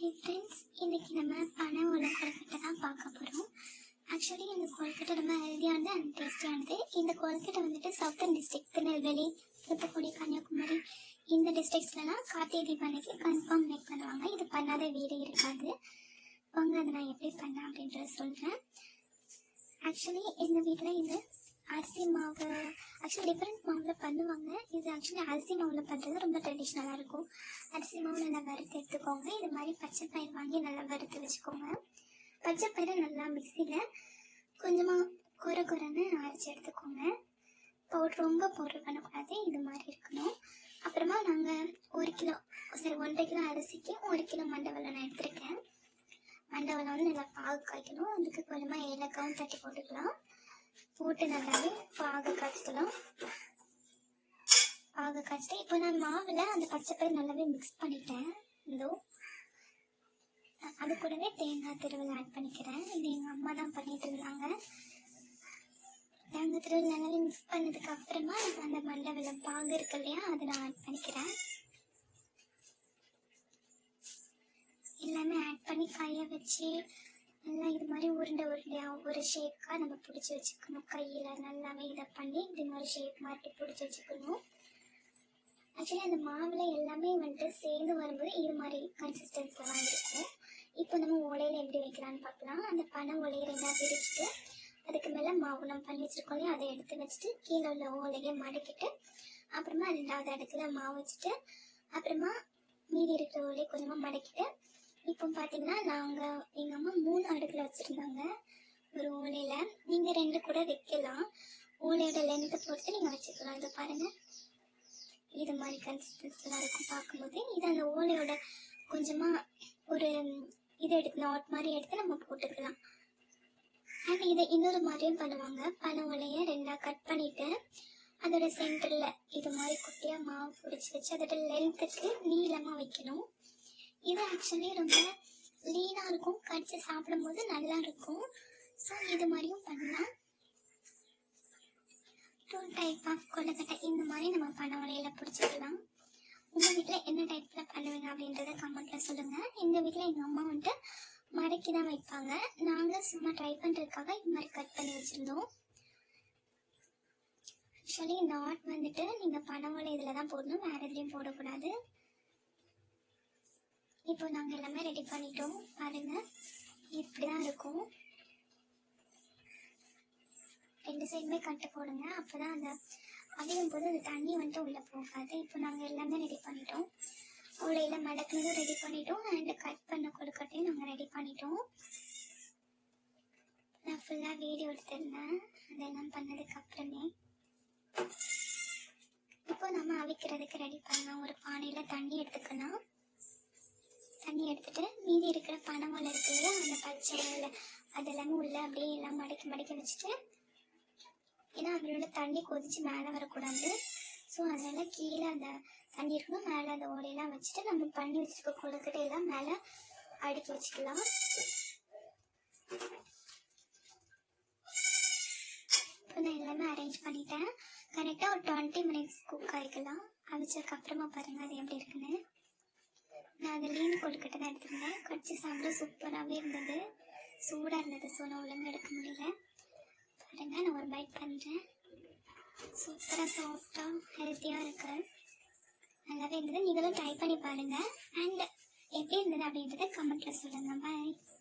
Friends இன்றைக்கி நம்ம பனை உள்ள கொழுக்கட்டை தான் பார்க்க போகிறோம் ஆக்சுவலி இந்த கொழுக்கட்டை ரொம்ப ஹெல்தியானது அண்ட் டேஸ்டியானது இந்த கொழுக்கட்டை வந்துட்டு சவுத்தன் டிஸ்ட்ரிக்ட் திருநெல்வேலி தூத்துக்குடி கன்னியாகுமரி இந்த டிஸ்ட்ரிக்ஸ்லலாம் கார்த்திகை தீபாவளிக்கு கன்ஃபார்ம் மேக் பண்ணுவாங்க. இது பண்ணாத வீடு இருக்காது. வாங்க அதை நான் எப்படி பண்ணேன் அப்படின்றத சொல்கிறேன் ஆக்சுவலி எங்கள் வீட்டில் இது அரிசி மாவு. ஆக்சுவலி டிஃப்ரெண்ட் மாவில் பண்ணுவாங்க. இது ஆக்சுவலி அரிசி மாவில் பண்ணுறது ரொம்ப ட்ரெடிஷ்னலாக இருக்கும். அரிசி மாவு நல்லா வறுத்து எடுத்துக்கோங்க. இது மாதிரி பச்சை பயிர் வாங்கி நல்லா வறுத்து வச்சுக்கோங்க. பச்சை பயிரை நல்லா மிக்சியில் கொஞ்சமாக குறை குறைன்னு அரைச்சி எடுத்துக்கோங்க. பவுட்ரு ரொம்ப பவுட்ரு பண்ணக்கூடாது. இது மாதிரி இருக்கணும். அப்புறமா நாங்கள் ஒரு கிலோ சரி ஒன்றரை கிலோ அரிசிக்கு ஒரு கிலோ மண்டவெல்லம் நான் எடுத்திருக்கேன். மண்டவெல்லம் வந்து நல்லா பாகு காய்க்கணும். அதுக்கு கொஞ்சமாக ஏலக்காவும் தட்டி போட்டுக்கலாம். போட்டு நல்லாவே பாக காய்ச்சிக்கலாம். பாக காய்ச்சிட்டு இப்போ நான் மாவில் அந்த பச்சை நல்லாவே மிக்ஸ் பண்ணிட்டேன். இதோ அது கூடவே தேங்காய் திருவில் ஆட் பண்ணிக்கிறேன். இது எங்கள் அம்மா தான் பண்ணிட்டு இருந்தாங்க. தேங்காய் திருவில் நல்லாவே மிக்ஸ் பண்ணதுக்கு அப்புறமா அந்த மண்டை வெள்ளம் பாகு இருக்கு இல்லையா அதை நான் ஆட் பண்ணிக்கிறேன். எல்லாமே ஆட் பண்ணி காய வச்சு நல்லா இது மாதிரி உருண்டை உருண்டையாக ஒரு ஷேப்காக நம்ம பிடிச்சி வச்சுக்கணும். கையில் நல்லாவே இதை பண்ணி இப்படி மாதிரி ஷேப் மாதிரி பிடிச்சி வச்சுக்கணும். ஆக்சுவலி அந்த மாவில் எல்லாமே வந்துட்டு சேர்ந்து வரும்போது இது மாதிரி கன்சிஸ்டன்ஸில் தான் இருக்கும். இப்போ நம்ம ஓலையில் எப்படி வைக்கலாம்னு பார்க்கலாம். அந்த பனை ஓலையை ரெண்டாக பிரிச்சுட்டு அதுக்கு மேலே மாவு நம்ம பண்ணி வச்சுருக்கோம் இல்லையா? அதை எடுத்து வச்சுட்டு கீழே உள்ள ஓலையை மடக்கிட்டு அப்புறமா ரெண்டாவது இடத்துல மாவு வச்சுட்டு அப்புறமா மீதி இருக்கிற ஓலையை கொஞ்சமாக மடக்கிட்டு இப்போ பார்த்தீங்கன்னா நாங்கள் எங்கள் அம்மா மூணு அடுக்கில் வச்சுருந்தாங்க. ஒரு ஓலையில். நீங்கள் ரெண்டு கூட வைக்கலாம். ஓலையோட லென்த்தை பொறுத்து நீங்கள் வச்சுக்கலாம். இதை பாருங்கள் இது மாதிரி கன்சிஸ்டன்ஸ்லாம் இருக்கும் பார்க்கும்போது. இது அந்த ஓலையோட கொஞ்சமாக ஒரு இது எடுத்து நாட் மாதிரி எடுத்து நம்ம போட்டுக்கலாம். அண்ட் இதை இன்னொரு மாதிரியும் பண்ணுவாங்க. பனை ஓலையை ரெண்டாக கட் பண்ணிவிட்டு அதோட சென்டரில் இது மாதிரி குட்டியாக மாவு பிடிச்சி வச்சு அதோட லென்த்துக்கு நீளமாக வைக்கணும். இது ஆக்சுவலி ரொம்ப லீனாக இருக்கும். கடிச்சு சாப்பிடும்போது நல்லா இருக்கும். ஸோ இது மாதிரியும் பண்ணலாம். டூ டைப் ஆஃப் கொழுக்கட்டை. இந்த மாதிரி நம்ம பனை வலையில் பிடிச்சிக்கலாம். உங்கள் வீட்டில் என்ன டைப்பில் பண்ணுவீங்க அப்படின்றத கமெண்ட்டில் சொல்லுங்கள் எங்கள் வீட்டில் எங்கள் அம்மா வந்துட்டு மடக்கி தான் வைப்பாங்க. நாங்கள் சும்மா ட்ரை பண்ணுறதுக்காக இது மாதிரி கட் பண்ணி வச்சுருந்தோம். ஆக்சுவலி இந்த ஆர்ட் வந்துட்டு நீங்கள் பனை வலை இதில் தான் போடணும். வேறு எதுலேயும் போடக்கூடாது. இப்போ நாங்கள் எல்லாமே ரெடி பண்ணிட்டோம். பாருங்க. இப்படி தான் இருக்கும். ரெண்டு சைடுமே கட்டு போடுங்க. அப்போ தான் அந்த அவியும் போது அந்த தண்ணி வந்துட்டு உள்ளே போகாது. இப்போ நாங்கள் எல்லாமே ரெடி பண்ணிட்டோம். உலையில் மடக்குனதும் ரெடி பண்ணிட்டோம். அண்ட் கட் பண்ண கொடுக்கட்டையும் நாங்கள் ரெடி பண்ணிட்டோம். நான் ஃபுல்லாக வீடியோ எடுத்திருந்தேன். அதெல்லாம் பண்ணதுக்கு அப்புறமே. இப்போ நம்ம அவிக்கிறதுக்கு ரெடி பண்ணலாம். ஒரு பானையில் தண்ணி எடுத்துக்கலாம். தண்ணி எடுத்துட்டு மீதி இருக்கிற பனமலை இருக்கு இல்லையா அந்த பச்சை இலை அதெல்லாமே உள்ள அப்படியே எல்லாம் மடக்கி மடக்கி வச்சுட்டு ஏன்னா அதில் உள்ள தண்ணி கொதிச்சு மேலே வரக்கூடாது. ஸோ அதனால கீழே அந்த தண்ணி இருக்கணும் மேலே அந்த ஓடையெல்லாம் வச்சுட்டு நம்ம பண்ணி வச்சுருக்க கொழுக்கட்டை எல்லாம் மேலே அடுக்கி வச்சுக்கலாம். இப்போ நான் எல்லாமே அரேஞ்ச் பண்ணிட்டேன். கரெக்டாக ஒரு டுவெண்ட்டி மினிட்ஸ் குக் ஆகிக்கலாம் அவிச்சதுக்கு அப்புறமா பாருங்கள் அது எப்படி இருக்குன்னு. நான் அந்த லீன் கொழுக்கட்டை தான் எடுத்திருந்தேன். கடிச்சு சாப்பிட சூப்பராகவே இருந்தது. சூடாக இருந்தது. ஸோ நான் ஒழுங்காக எடுக்க முடியல. பாருங்க நான் ஒரு பைட் பண்ணுறேன் சூப்பராக சாஃப்டாக ஹெல்த்தியாக இருக்கு. நல்லாவே இருந்தது. நீங்களும் ட்ரை பண்ணி பாருங்கள் அண்ட் எப்படி இருந்தது அப்படின்றத கமெண்ட்டில் சொல்லுங்கள் பாய்